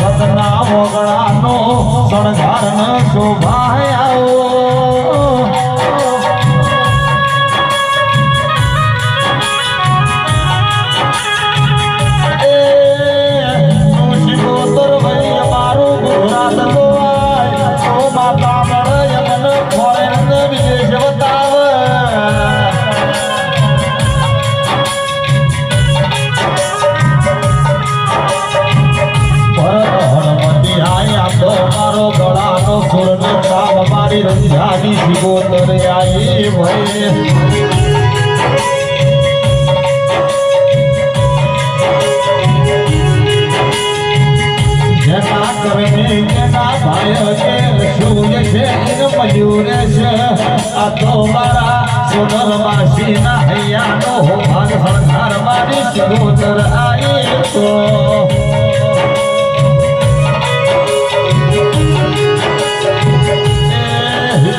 ભગના ઓગળાનો શણગાર ન શોભા. ગળાનો સુરનો તાલ મારી રંજાની જીવોતર આવી ભય જેના કરને જેના ભાય છે? સૂર્ય છે મયુર છે. આ તો આવી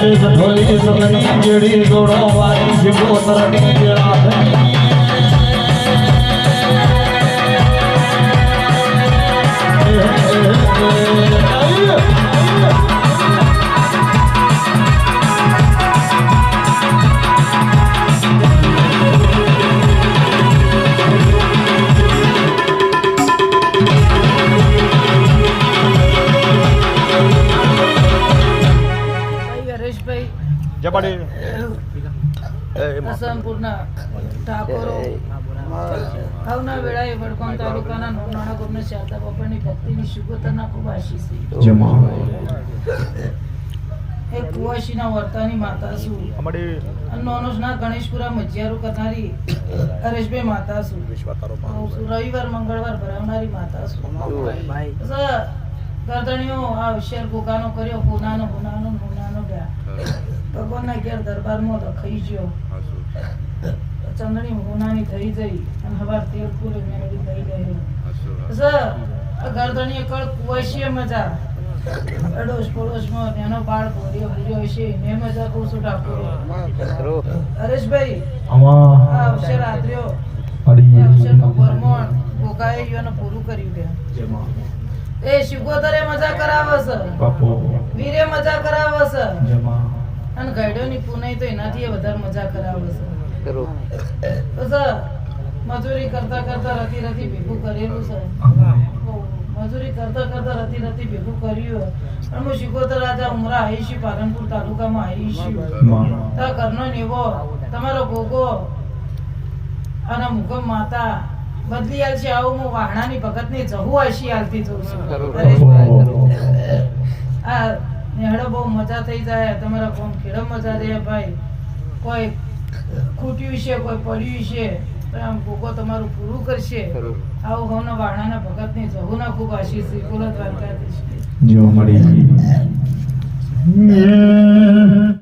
ઢોલી સગની જેડી જોડો વારી શિવોતરની જળાધરી ભાઈ જપાડી અસમપુરના ઠાકોરો. ભાવના વેળાએ વડગામ તાલુકાના નોરનાળા ગામના શારદા બાપાની ભક્તિની શુભતાના ખૂબ આશીષ. છે. એ કુવાશીના વર્તાની માતા છું અમારી અને નોનોજના ગણેશપુરા મજિયારો કરનારી હરેશભાઈ માતા છું છું. રવિવાર મંગળવાર ભરાવનારી માતા છું ગરદણીઓ આ હોશિયાર ગોગાનો કર્યો ગુનાનો ગુનાનો ગુનાનો ગયા. ભગવાનના ઘેર દરબારમાં લખાઈ ગયો. ચંદણી ગુનાની થઈ જઈ અને હવાર તેલ પૂરે મેળવી થઈ ગયો સર ગરદણીએ કળ કુવાશીએ મજા. અડોશ પડોશમાં એનો બાળ ભર્યો ભર્યો છે ને મજા કહું છું ઠાકોર. હરેશભાઈ આ અવસર રાત્ર્યો અવસરનું પરમોણ ભોગાએ પૂરું કર્યું કે એ શિકોતરે મજા કરાવે છે. બાપુ વીરે મજા કરાવે છે. જમા. અને ગાઈડોની પુનાઈ તો એનાથી વધારે મજા કરાવે છે. તો સર મજૂરી કરતા કરતા રતી રતી ભેગું કરેલું સર મજૂરી કરતા કરતા રતી રતી ભેગું કર્યું અને હું શિકોતર રાજા ઉમરા આવી છું પાલનપુર તાલુકામાં આવી છું તા ઘરનો નેવો તમારો ગોગો અને મુગમ માતા. બદલી આલશે આવું હું વાહણાની ભગતની જહુ આશી આલતી જોઉં છું. આ નેહડો બહુ મજા થઈ જાય તમારા ફોન ખેડો મજા રહે ભાઈ. કોઈ ખૂટ્યું છે કોઈ પડ્યું છે આમ ભોગો તમારું પૂરું કરશે. આવું હોના વાહણાના ભગતની જહુના ખૂબ આશીષ શ્રી કુલ દ્વારકાધીશ જો મળી.